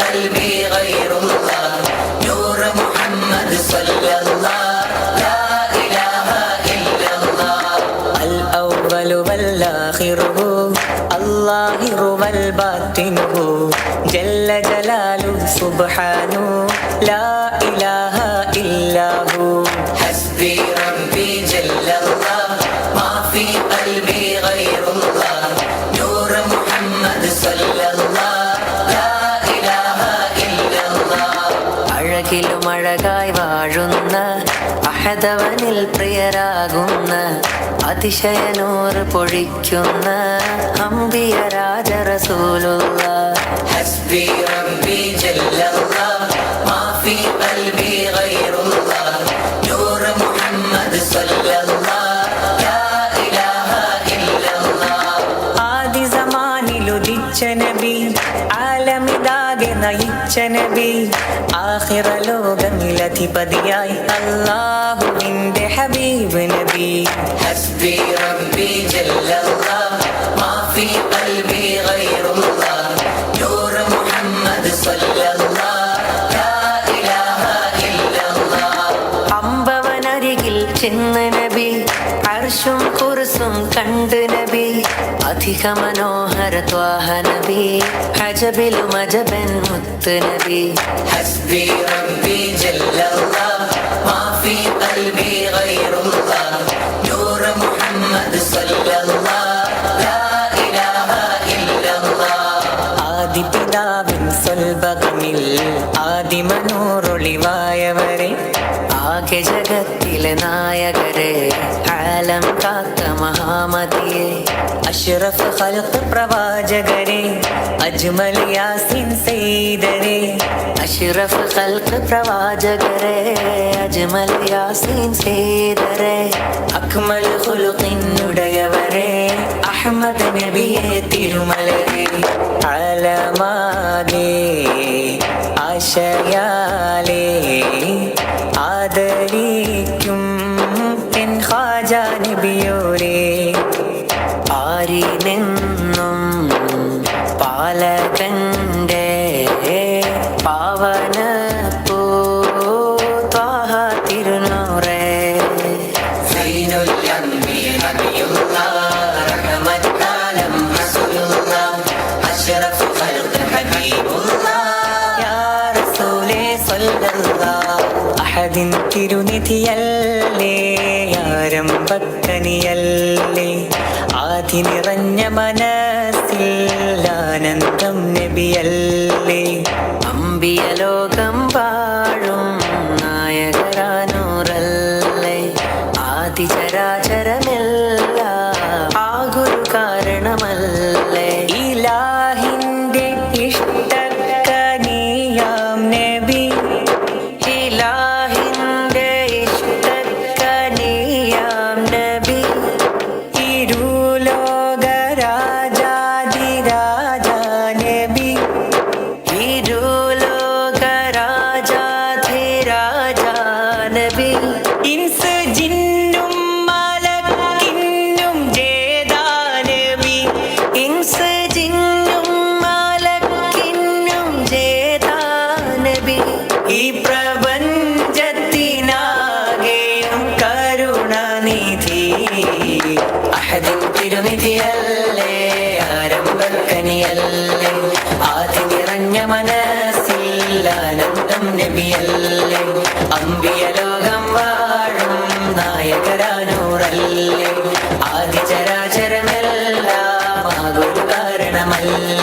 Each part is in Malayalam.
قلبي غير الله نور محمد صلى الله لا إله إلا الله الأول والآخر الظاهر والباطن جل جلاله سبحانه لا إله إلا هو حسبي ربي جل الله ما في قلبي غير الله അഴകിലും അഴകായി വാഴുന്ന അഹദവനിൽ പ്രിയരാകുന്ന അതിശയനൂറ് പൊഴിക്കുന്ന അമ്പിയ രാജ റസൂലുള്ള ഹസ്ബി റബ്ബി ഖൽബി നൂർ മുഹമ്മദ് ഇലാഹ ആദി സമാനിലുദിച്ച നബി ആലമിതാകെ നയിച്ച നബി ആഖിറ ലോകമിലധിപതിയായി അല്ലാഹുവിന്റെ ഹബീബ് നബി. ഹസ്ബി റബ്ബി ജല്ലല്ലാഹ് മാ ഫീ ഖൽബി ഗൈറുല്ലാഹ് നൂർ മുഹമ്മദ് സല്ലല്ലാഹ് ലാ ഇലാഹ ഇല്ലല്ലാഹ് അമ്പവനരികിൽ ചെന്ന് നബി അർഷും കുർസും കണ്ട് നബി. അധിക മനോഹര ത്വാഹ നബി ഹജബിലും അജബൻ മുത്ത് നബി ഹസ്ബി റബ്ബി ജല്ലല്ലാഹ് മാ ഫീ ഖൽബി ഗൈറുല്ലാഹ് നൂർ മുഹമ്മദ് സല്ലല്ലാഹ് ലാ ഇലാഹ ഇല്ലല്ലാഹ് ആദിപിതാവിൻ സ്വൽഭകമിൽ ആദിമനൂറൊളിവായവരെ ആകെ ജഗത്തിലെ നായകരെ ആലം കാത്ത മഹാമതിയെ. അഷ്റഫ് ഖൽഖ് പ്രവാചകരെ അജ്മൽ യാസിൻ സെയ്ദരെ അഷ്റഫ് ഖൽഖ് പ്രവാചകരെ അജ്മൽ യാസിൻ സെയ്ദരെ അക്മൽ ഖുലുഖിനുടയവരെ അഹമ്മദ് നബിയെ തിരുമലരെ. അലമാകെ ആശയാലേ ആദരിക്കും ഖാജ ആരി നിന്നും പാലകന്റെ പാവന തിരുനൂറേ. അഷ്റഫ് സ്വല്ലല്ലാഹ് അഹദിൻ തിരുനിധിയല്ലേ ആരംഭക്കനിയല്ലേ ആദി നിറഞ്ഞ മനസ്സിൽ ആനന്ദം നബിയല്ലേ. അമ്പിയ ലോകം വാഴും നായകരാനൂറല്ലേ. ആദിചരാചരമല്ല ആ കാരണമല്ലേ. നബിയല്ലേ അമ്പിയ ലോകം വാഴും നായകരാനൂറല്ലേ ആദിചരാചരമെല്ലാം ആകൊരു കാരണമല്ലേ?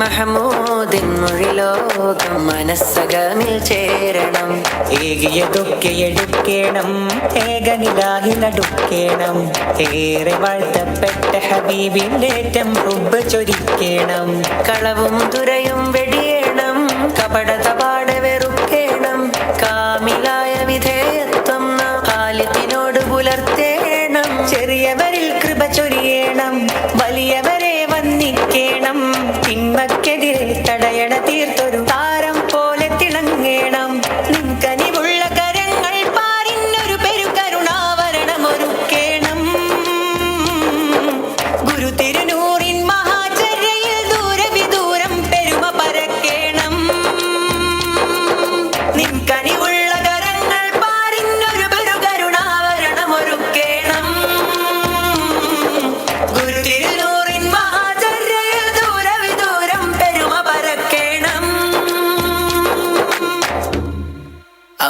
മഹമൂദിൻ മൊഴിലോകം മനസ്സകമിൽ ചേരണം ഏകിയതൊക്കെ ദുഃഖിയെടുക്കേണം ഏകനിലാഹി നടുക്കേണം. ഏറെ വാഴ്ത്തപ്പെട്ട ഹബീബിലേറ്റം റുബ് ചൊരിക്കേണം. കളവും തുരയും വെടിയേണം കപടതപാടെ വെറുക്കേണം. കാമിലായ വിധേയത്വം കാലിത്തിനോട് പുലർത്തേണം. ചെറിയവരിൽ കൃപ ചൊരിയേണം വലിയവരെ വന്നിക്കേണം തിന്മക്കെതിരെ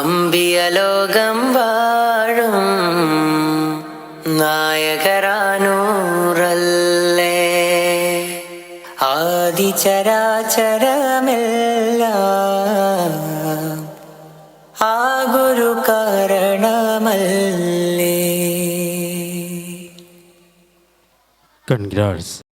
അമ്പിയലോകം വാഴും. നായകരാനൂറല്ലേ? ആദിചരാചരമില്ല ആ ഗുരു കാരണമല്ലേ? Congrats.